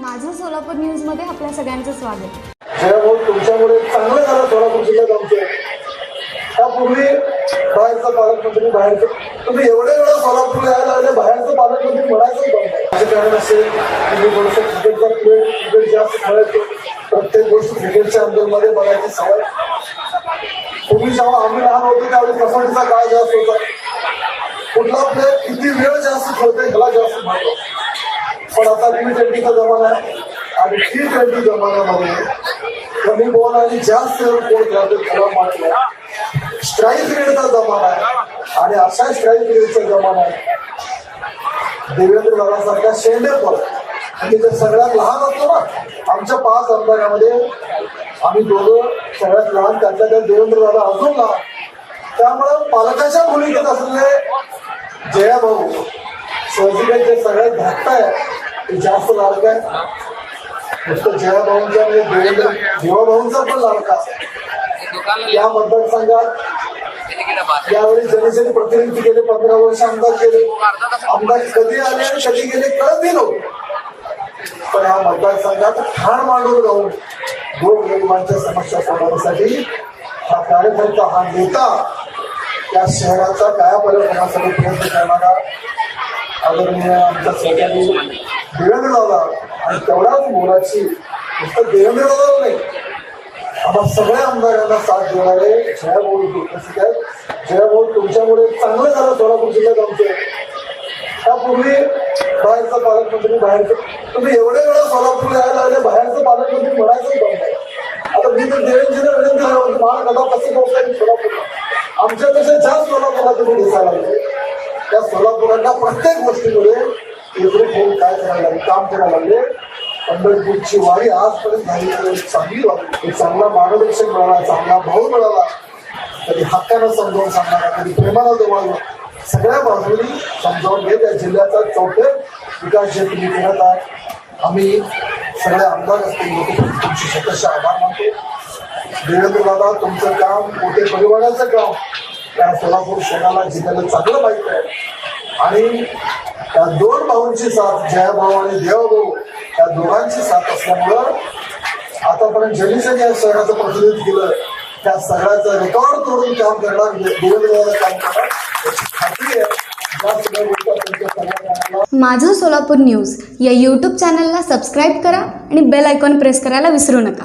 माझं सोलापूर न्यूजमध्ये आपल्या सगळ्यांचं स्वागत. तुमच्यामुळे चांगलं झालं सोलापूर जिल्ह्यात आमचं. त्यापूर्वी बाहेरचं पालकमंत्री बाहेरचं तुम्ही एवढे वेळा सोलापूरला यायला लागले बाहेरचं पालकमंत्री म्हणायचं माझं कारण असेल तुम्ही थोडंसं क्रिकेटचा खेळ क्रिकेट जास्त खेळायचो. प्रत्येक गोष्ट क्रिकेटच्या अंदरमध्ये बघायची सवय. तुम्ही जेव्हा आम्ही लहान होतो त्यावेळी कसोटीचा काळ जास्त होता. कुठला प्लेअर किती वेळ जास्त खेळतोय ह्याला जास्त महत्त्व पण आता टी ट्वेंटीचा जमाना आहे. आणि टी ट्वेंटी जमान्यामध्ये कमी बॉल आणि जास्त कोण खेळतो त्याला म्हटलं स्ट्राईक रेटचा जमाना आहे. आणि अशा स्ट्राईक रेटचा जमाना आहे. देवेंद्र दादासारख्या शेंडे पण. आणि ते सगळ्यात लहान असतो ना आमच्या पाच आमदारामध्ये आम्ही दोघं सगळ्यात लहान त्यातल्या त्यात देवेंद्र दादा अजून लहान. त्यामुळं पालकाच्या भूमिकेत असलेले जया भाऊ सहजिकच जे सगळ्यात धाकट आहे ते जास्त लाडका आहे नुसतं जया भाऊंचा म्हणजे देवेंद्र भाऊंचा पण लाडका या मतदारसंघात यावेळी जनसेने प्रतिनिधी केले पंधरा वर्ष आमदार केले. आमदार कधी आले आणि कधी गेले कळत नव्हते पण या मतदारसंघात ठाण मांडून राहून दोन गरिबांच्या समस्या सोडवण्यासाठी हा कार्यकर्ता हा नेता त्या शहराचा कायापालट होण्यासाठी प्रयत्न करणारा आदरणीय आमच्या सहकारी देवेंद्र आणि तेवढ्याच मोलाची नुसतं देवेंद्र नाही. आम्हा सगळ्या आमदारांना साथ देणारे जयाभाऊ उपस्थित आहेत. जयाभाऊ तुमच्यामुळे चांगलं झालं सोलापूर जिल्ह्यात आमचं. त्यापूर्वी बाहेरचं पालकमंत्री बाहेरचं तुम्ही एवढे वेळा सोलापूरला यायला लागले बाहेरचं पालकमंत्री म्हणायचं बंद आहे. आता मी तर देवेंद्रजीला विनंती झालं होतं मला कदा कसं पोहोचेल सोलापूरला. आमच्यापेक्षा जास्त सोलापूरला तुम्ही दिसायला लागले. त्या सोलापुरांना प्रत्येक गोष्टीमध्ये एवढे फोन काय करायला लागले? काम करायला लागले. पंढरपूरची वारी आजपर्यंत झाली चांगली वारी. एक चांगला मार्गदर्शक मिळाला. चांगला भाऊ मिळाला. कधी हक्कानं समजावून सांगणारा कधी प्रेमानं जवळ सगळ्या बाजूनी समजावून घेत या जिल्ह्याचा चौथे विकास जे तुम्ही करत आहात आम्ही सगळे आमदार असतील लोक तुमचे शतशः आभार मानतो. देवेंद्र दादा तुमचं काम मोठे परिवाराचं काम त्या सोलापूर शहराला जिल्ह्याला चांगलं माहीत आहे. आणि त्या दोन भाऊंची साथ जयाभाऊ आणि देवभाऊ त्या दोघांची साथ असल्यामुळं आतापर्यंत ज्यांनी या शहराचं प्रतिनिधित्व केलं त्या सगळ्याचं रेकॉर्ड तोडून काम करणार म्हणजे देवेंद्र काम करणार याची खात्री आहे. माझं सोलापूर न्यूज या यूट्यूब चॅनलला सबस्क्राईब करा आणि बेल आयकॉन प्रेस करायला विसरू नका.